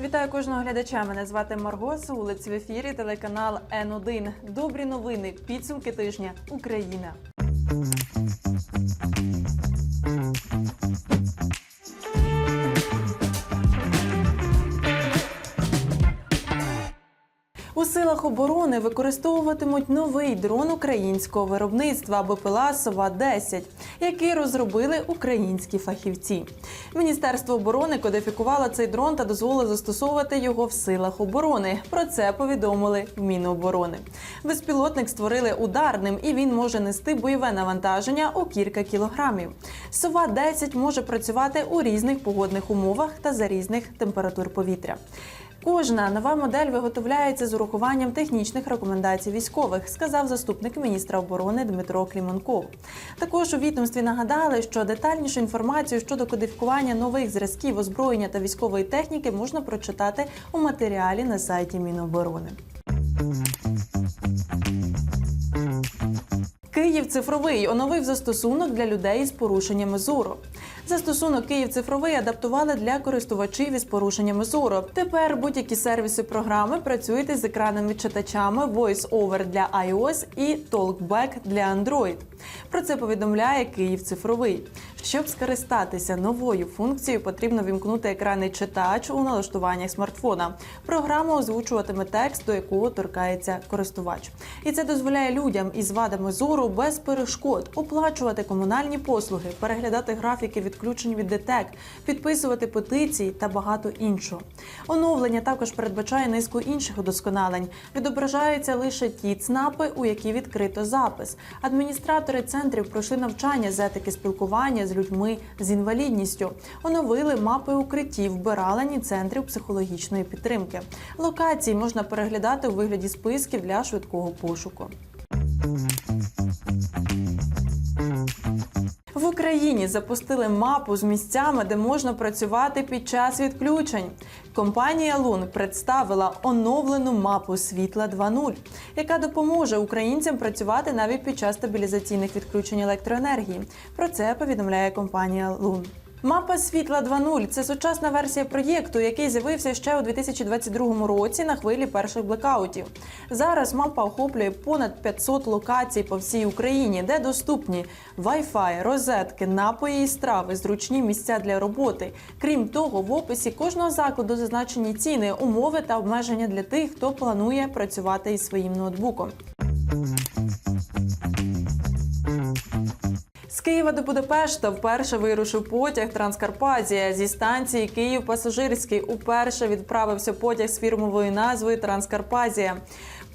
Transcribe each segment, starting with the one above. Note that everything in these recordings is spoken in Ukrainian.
Вітаю кожного глядача. Мене звати Марго Сулиць. В ефірі телеканал Н1. Добрі новини. Підсумки тижня. Україна. У силах оборони використовуватимуть новий дрон українського виробництва БПЛА Сова 10 який розробили українські фахівці. Міністерство оборони кодифікувало цей дрон та дозволило застосовувати його в силах оборони. Про це повідомили в Міноборони. Безпілотник створили ударним, і він може нести бойове навантаження у кілька кілограмів. Сова 10 може працювати у різних погодних умовах та за різних температур повітря. Кожна нова модель виготовляється з урахуванням технічних рекомендацій військових, сказав заступник міністра оборони Дмитро Клімонков. Також у відомстві нагадали, що детальнішу інформацію щодо кодифікування нових зразків озброєння та військової техніки можна прочитати у матеріалі на сайті Міноборони. Київ цифровий оновив застосунок для людей з порушеннями зору. Застосунок Київ цифровий адаптували для користувачів із порушеннями зору. Тепер будь-які сервіси програми працюють із екранними читачами VoiceOver для iOS і TalkBack для Android. Про це повідомляє Київ цифровий. Щоб скористатися новою функцією, потрібно вімкнути екранний читач у налаштуваннях смартфона. Програма озвучуватиме текст, до якого торкається користувач. І це дозволяє людям із вадами зору без перешкод оплачувати комунальні послуги, переглядати графіки відключень від ДТЕК, підписувати петиції та багато іншого. Оновлення також передбачає низку інших удосконалень. Відображаються лише ті ЦНАПи, у які відкрито запис. Адміністратори центрів пройшли навчання з етики спілкування з людьми з інвалідністю. Оновили мапи укриттів, вбиралені центрів психологічної підтримки. Локації можна переглядати у вигляді списків для швидкого пошуку. В Україні запустили мапу з місцями, де можна працювати під час відключень. Компанія Лун представила оновлену мапу світла 2.0, яка допоможе українцям працювати навіть під час стабілізаційних відключень електроенергії. Про це повідомляє компанія Лун. Мапа світла 2.0 – це сучасна версія проєкту, який з'явився ще у 2022 році на хвилі перших блекаутів. Зараз мапа охоплює понад 500 локацій по всій Україні, де доступні Wi-Fi, розетки, напої і страви, зручні місця для роботи. Крім того, в описі кожного закладу зазначені ціни, умови та обмеження для тих, хто планує працювати із своїм ноутбуком. Києва до Будапешта вперше вирушив потяг Транскарпазія. Зі станції Київ Пасажирський уперше відправився потяг з фірмовою назвою Транскарпазія.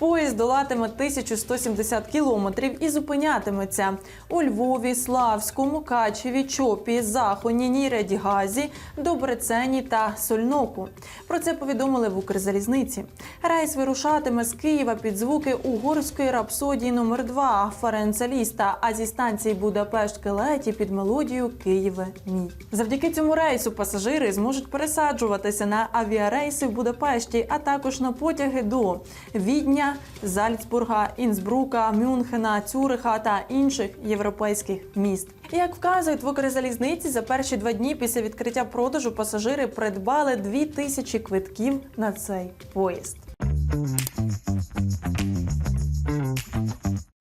Поїзд долатиме 1170 кілометрів і зупинятиметься у Львові, Славську, Мукачеві, Чопі, Захоні, Нірядігазі, Добрецені та Сольноку. Про це повідомили в Укрзалізниці. Рейс вирушатиме з Києва під звуки угорської рапсодії номер 2 Ференца Ліста, а зі станції Будапешт Келеті під мелодію Києве мій. Завдяки цьому рейсу пасажири зможуть пересаджуватися на авіарейси в Будапешті, а також на потяги до Відня, Зальцбурга, Інсбрука, Мюнхена, Цюриха та інших європейських міст. Як вказують в Укрзалізниці, за перші два дні після відкриття продажу пасажири придбали дві тисячі квитків на цей поїзд.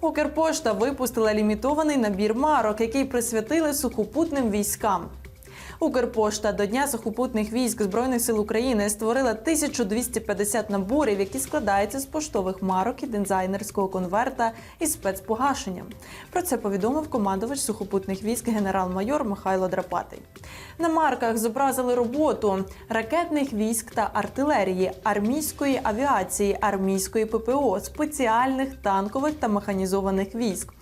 Укрпошта випустила лімітований набір марок, який присвятили сухопутним військам. Укрпошта до Дня сухопутних військ Збройних сил України створила 1250 наборів, які складаються з поштових марок і дизайнерського конверта із спецпогашенням. Про це повідомив командувач сухопутних військ генерал-майор Михайло Драпатий. На марках зобразили роботу ракетних військ та артилерії, армійської авіації, армійської ППО, спеціальних танкових та механізованих військ.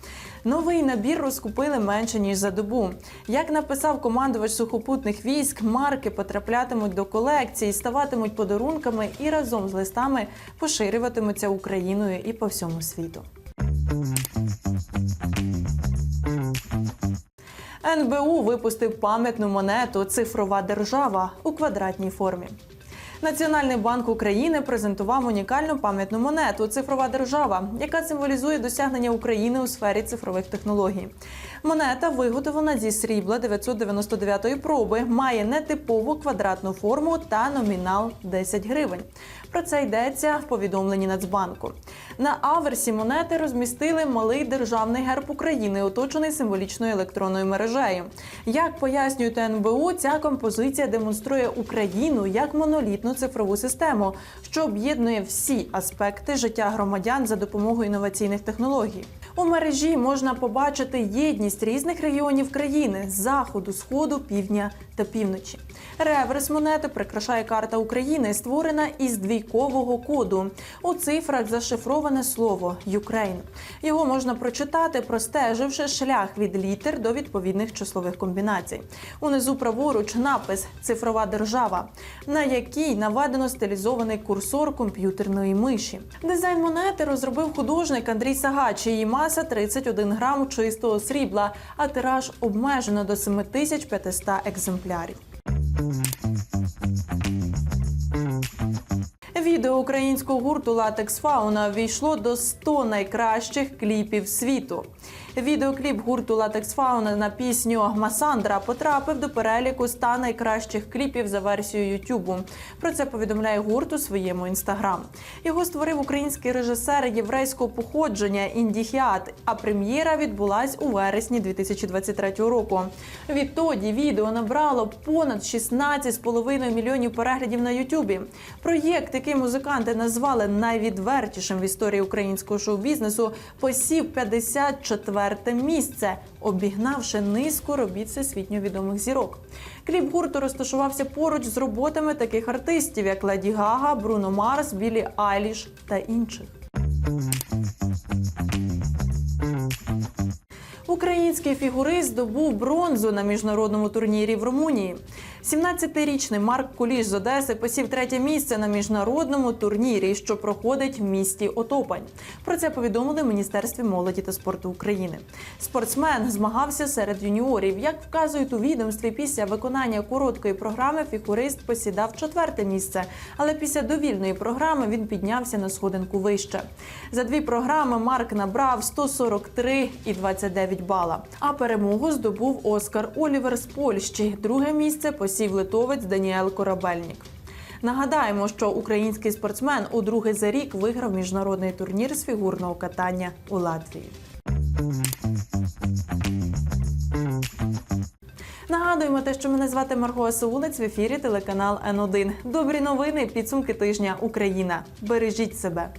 Новий набір розкупили менше ніж за добу. Як написав командувач сухопутних військ, марки потраплятимуть до колекції, ставатимуть подарунками і разом з листами поширюватимуться Україною і по всьому світу. НБУ випустив пам'ятну монету Цифрова держава у квадратній формі. Національний банк України презентував унікальну пам'ятну монету Цифрова держава, яка символізує досягнення України у сфері цифрових технологій. Монета виготовлена зі срібла 999-ї проби, має нетипову квадратну форму та номінал 10 гривень. Про це йдеться в повідомленні Нацбанку. На аверсі монети розмістили малий державний герб України, оточений символічною електронною мережею. Як пояснюють НБУ, ця композиція демонструє Україну як монолітну цифрову систему, що об'єднує всі аспекти життя громадян за допомогою інноваційних технологій. У мережі можна побачити єдність різних регіонів країни заходу, сходу, півдня та півночі. Реверс монети прикрашає карта України, створена із двійкового коду. У цифрах зашифроване слово Юкрейн. Його можна прочитати, простеживши шлях від літер до відповідних числових комбінацій. Унизу праворуч напис Цифрова держава, на якій наведено стилізований курсор комп'ютерної миші. Дизайн монети розробив художник Андрій Сагач. Її маса 31 грам чистого срібла, а тираж обмежено до 7500 екземплярів. Clary. Відео українського гурту Латекс Фауна війшло до 100 найкращих кліпів світу. Відеокліп гурту Латекс Фауна на пісню Масандра потрапив до переліку 100 найкращих кліпів за версією Ютубу. Про це повідомляє гурт у своєму інстаграм. Його створив український режисер єврейського походження Індіхіат. А прем'єра відбулась у вересні 2023 року. Відтоді відео набрало понад 16,5 мільйонів переглядів на Ютубі. Проєкт, який музиканти назвали найвідвертішим в історії українського шоу-бізнесу, посів 54 місце, обігнавши низку робіт всесвітньо відомих зірок. Кліп гурту розташувався поруч з роботами таких артистів, як Леді Гага, Бруно Марс, Білі Айліш та інших. Український фігурист здобув бронзу на міжнародному турнірі в Румунії. 17-річний Марк Куліш з Одеси посів третє місце на міжнародному турнірі, що проходить в місті Отопань. Про це повідомили в Міністерстві молоді та спорту України. Спортсмен змагався серед юніорів. Як вказують у відомстві, після виконання короткої програми фігурист посідав четверте місце, але після довільної програми він піднявся на сходинку вище. За дві програми Марк набрав 143 і 29 бала. А перемогу здобув Оскар Олівер з Польщі. Друге місце посів литовець Даніел Корабельнік. Нагадаємо, що український спортсмен у другий за рік виграв міжнародний турнір з фігурного катання у Латвії. Нагадуємо те, що мене звати Марго Асаулець в ефірі телеканал Н1. Добрі новини, підсумки тижня Україна. Бережіть себе.